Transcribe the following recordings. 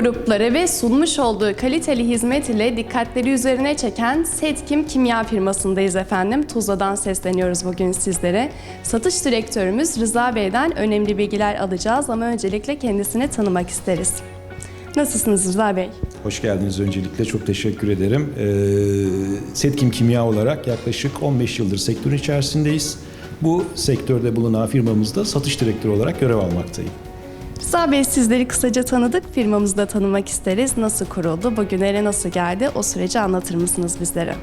grupları ve sunmuş olduğu kaliteli hizmet ile dikkatleri üzerine çeken Setkim Kimya firmasındayız efendim. Tuzla'dan sesleniyoruz bugün sizlere. Satış direktörümüz Rıza Bey'den önemli bilgiler alacağız ama öncelikle kendisini tanımak isteriz. Nasılsınız Rıza Bey? Hoş geldiniz öncelikle. Çok teşekkür ederim. Ee, Setkim Kimya olarak yaklaşık 15 yıldır sektörün içerisindeyiz. Bu sektörde bulunan firmamızda satış direktörü olarak görev almaktayım. Rıza Bey sizleri kısaca tanıdık, firmamızı da tanımak isteriz. Nasıl kuruldu, bugünlere nasıl geldi o süreci anlatır mısınız bizlere?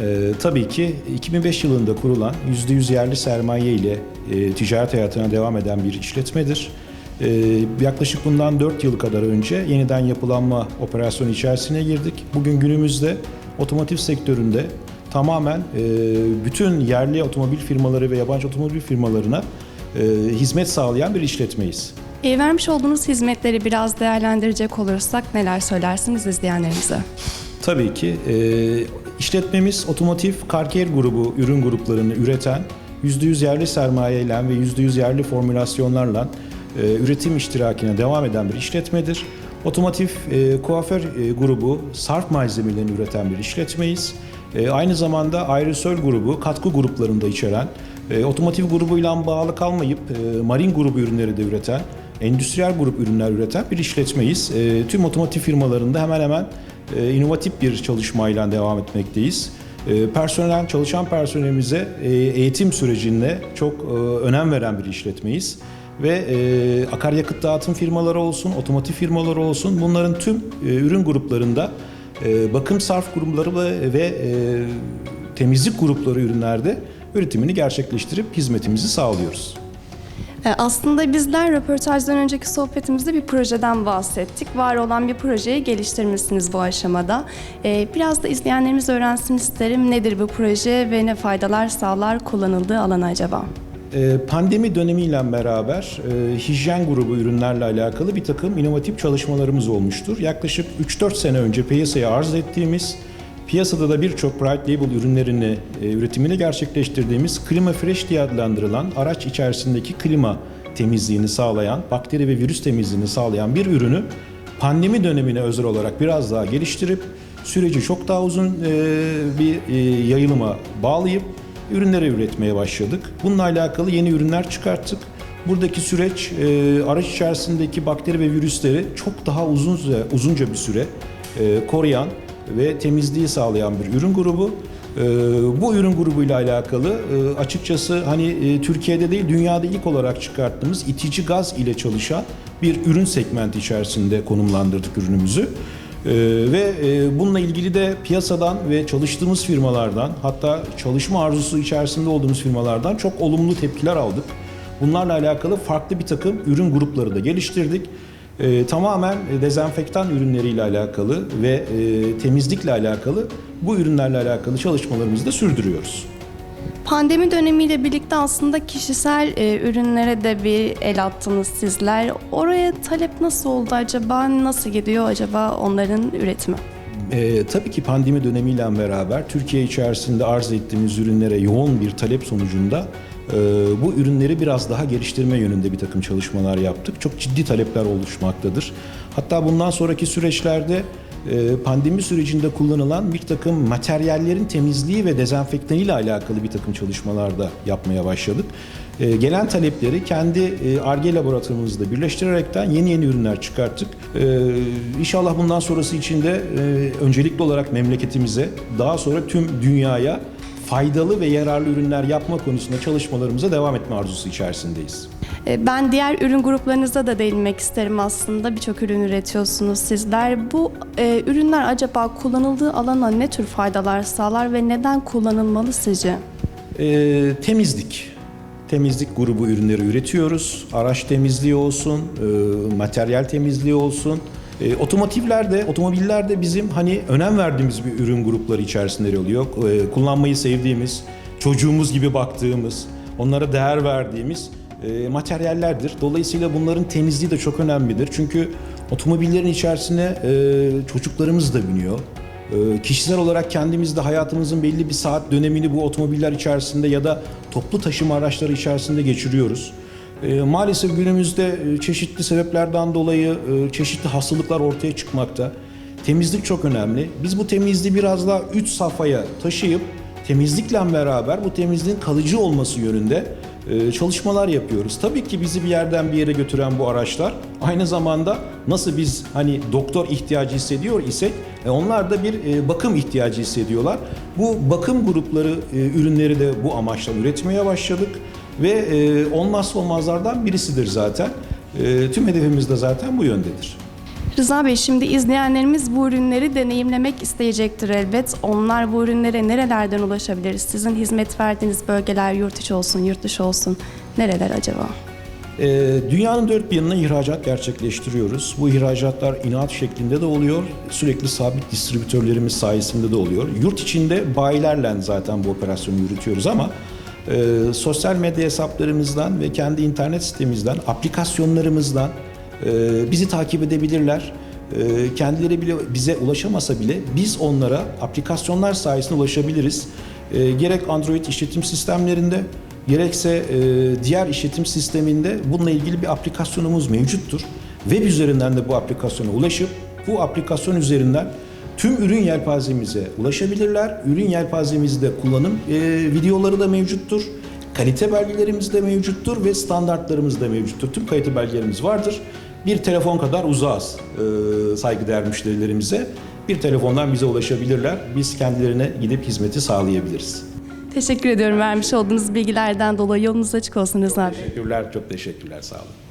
Ee, tabii ki 2005 yılında kurulan %100 yerli sermaye ile e, ticaret hayatına devam eden bir işletmedir. Ee, yaklaşık bundan 4 yıl kadar önce yeniden yapılanma operasyonu içerisine girdik. Bugün günümüzde otomotiv sektöründe tamamen e, bütün yerli otomobil firmaları ve yabancı otomobil firmalarına e, hizmet sağlayan bir işletmeyiz. E, vermiş olduğunuz hizmetleri biraz değerlendirecek olursak neler söylersiniz izleyenlerimize? Tabii ki. E, işletmemiz otomotiv Karker grubu ürün gruplarını üreten %100 yerli sermayeyle ve %100 yerli formülasyonlarla e, üretim iştirakine devam eden bir işletmedir. Otomotiv e, kuaför e, grubu sarf malzemelerini üreten bir işletmeyiz. E, aynı zamanda aerosol grubu katkı gruplarında içeren, e, otomotiv grubuyla bağlı kalmayıp e, marin grubu ürünleri de üreten, endüstriyel grup ürünler üreten bir işletmeyiz. E, tüm otomotiv firmalarında hemen hemen e, inovatif bir çalışmayla devam etmekteyiz. E, personel, çalışan personelimize e, eğitim sürecinde çok e, önem veren bir işletmeyiz. Ve e, akaryakıt dağıtım firmaları olsun, otomotiv firmaları olsun bunların tüm e, ürün gruplarında e, bakım sarf grupları ve, ve e, temizlik grupları ürünlerde üretimini gerçekleştirip hizmetimizi sağlıyoruz. E, Aslında bizler röportajdan önceki sohbetimizde bir projeden bahsettik. Var olan bir projeyi geliştirmişsiniz bu aşamada. E, Biraz da izleyenlerimiz öğrensin isterim. Nedir bu proje ve ne faydalar sağlar kullanıldığı alan acaba? Ee, Pandemi dönemiyle beraber e, hijyen grubu ürünlerle alakalı bir takım inovatif çalışmalarımız olmuştur. Yaklaşık 3-4 sene önce piyasaya arz ettiğimiz, piyasada da birçok private label ürünlerini e, üretimini gerçekleştirdiğimiz Klima Fresh diye adlandırılan araç içerisindeki klima temizliğini sağlayan, bakteri ve virüs temizliğini sağlayan bir ürünü pandemi dönemine özel olarak biraz daha geliştirip süreci çok daha uzun e, bir e, yayılıma bağlayıp ürünleri üretmeye başladık. Bununla alakalı yeni ürünler çıkarttık. Buradaki süreç e, araç içerisindeki bakteri ve virüsleri çok daha uzun uzunca bir süre e, koruyan ve temizliği sağlayan bir ürün grubu. E, bu ürün grubuyla alakalı e, açıkçası hani e, Türkiye'de değil dünyada ilk olarak çıkarttığımız itici gaz ile çalışan bir ürün segmenti içerisinde konumlandırdık ürünümüzü. Ee, ve e, bununla ilgili de piyasadan ve çalıştığımız firmalardan hatta çalışma arzusu içerisinde olduğumuz firmalardan çok olumlu tepkiler aldık. Bunlarla alakalı farklı bir takım ürün grupları da geliştirdik. Ee, tamamen dezenfektan ürünleriyle alakalı ve e, temizlikle alakalı bu ürünlerle alakalı çalışmalarımızı da sürdürüyoruz. Pandemi dönemiyle birlikte aslında kişisel e, ürünlere de bir el attınız sizler. Oraya talep nasıl oldu acaba? Nasıl gidiyor acaba onların üretimi? Ee, tabii ki pandemi dönemiyle beraber Türkiye içerisinde arz ettiğimiz ürünlere yoğun bir talep sonucunda e, bu ürünleri biraz daha geliştirme yönünde bir takım çalışmalar yaptık. Çok ciddi talepler oluşmaktadır. Hatta bundan sonraki süreçlerde e, pandemi sürecinde kullanılan bir takım materyallerin temizliği ve dezenfektanı ile alakalı bir takım çalışmalar da yapmaya başladık. E, Gelen talepleri kendi ARGE laboratuvarımızda birleştirerekten yeni yeni ürünler çıkarttık. E, İnşallah bundan sonrası için de e, öncelikli olarak memleketimize, daha sonra tüm dünyaya faydalı ve yararlı ürünler yapma konusunda çalışmalarımıza devam etme arzusu içerisindeyiz. E, Ben diğer ürün gruplarınıza da değinmek isterim aslında. Birçok ürün üretiyorsunuz sizler. Bu e, ürünler acaba kullanıldığı alana ne tür faydalar sağlar ve neden kullanılmalı sizce? E, temizlik. Temizlik grubu ürünleri üretiyoruz. Araç temizliği olsun, e, materyal temizliği olsun. E, otomotivlerde, otomobillerde bizim hani önem verdiğimiz bir ürün grupları içerisinde oluyor. E, kullanmayı sevdiğimiz, çocuğumuz gibi baktığımız, onlara değer verdiğimiz e, materyallerdir. Dolayısıyla bunların temizliği de çok önemlidir. Çünkü otomobillerin içerisine e, çocuklarımız da biniyor. Ee, Kişisel olarak kendimiz de hayatımızın belli bir saat dönemini bu otomobiller içerisinde ya da toplu taşıma araçları içerisinde geçiriyoruz. E, maalesef günümüzde e, çeşitli sebeplerden dolayı e, çeşitli hastalıklar ortaya çıkmakta. Temizlik çok önemli. Biz bu temizliği biraz daha üst safhaya taşıyıp temizlikle beraber bu temizliğin kalıcı olması yönünde e, çalışmalar yapıyoruz. Tabii ki bizi bir yerden bir yere götüren bu araçlar aynı zamanda nasıl biz hani doktor ihtiyacı hissediyor isek onlar da bir bakım ihtiyacı hissediyorlar. Bu bakım grupları ürünleri de bu amaçla üretmeye başladık ve e, olmazsa olmazlardan birisidir zaten. E, tüm hedefimiz de zaten bu yöndedir. Rıza Bey şimdi izleyenlerimiz bu ürünleri deneyimlemek isteyecektir elbet. Onlar bu ürünlere nerelerden ulaşabiliriz? Sizin hizmet verdiğiniz bölgeler yurt içi olsun, yurt dışı olsun. Nereler acaba? Ee, dünyanın dört bir yanına ihracat gerçekleştiriyoruz. Bu ihracatlar inat şeklinde de oluyor. Sürekli sabit distribütörlerimiz sayesinde de oluyor. Yurt içinde bayilerle zaten bu operasyonu yürütüyoruz ama e, sosyal medya hesaplarımızdan ve kendi internet sitemizden, aplikasyonlarımızdan e, bizi takip edebilirler. E, kendileri bile bize ulaşamasa bile biz onlara aplikasyonlar sayesinde ulaşabiliriz. E, gerek Android işletim sistemlerinde gerekse e, diğer işletim sisteminde bununla ilgili bir aplikasyonumuz mevcuttur. Web üzerinden de bu aplikasyona ulaşıp bu aplikasyon üzerinden tüm ürün yelpazemize ulaşabilirler. Ürün yelpazemizde kullanım e, videoları da mevcuttur. Kalite belgelerimiz de mevcuttur ve standartlarımız da mevcuttur. Tüm kalite belgelerimiz vardır. Bir telefon kadar uzağız e, saygıdeğer müşterilerimize. Bir telefondan bize ulaşabilirler. Biz kendilerine gidip hizmeti sağlayabiliriz. Teşekkür ediyorum vermiş olduğunuz bilgilerden dolayı. Yolunuz açık olsun Rıza. Teşekkürler, çok teşekkürler, sağ olun.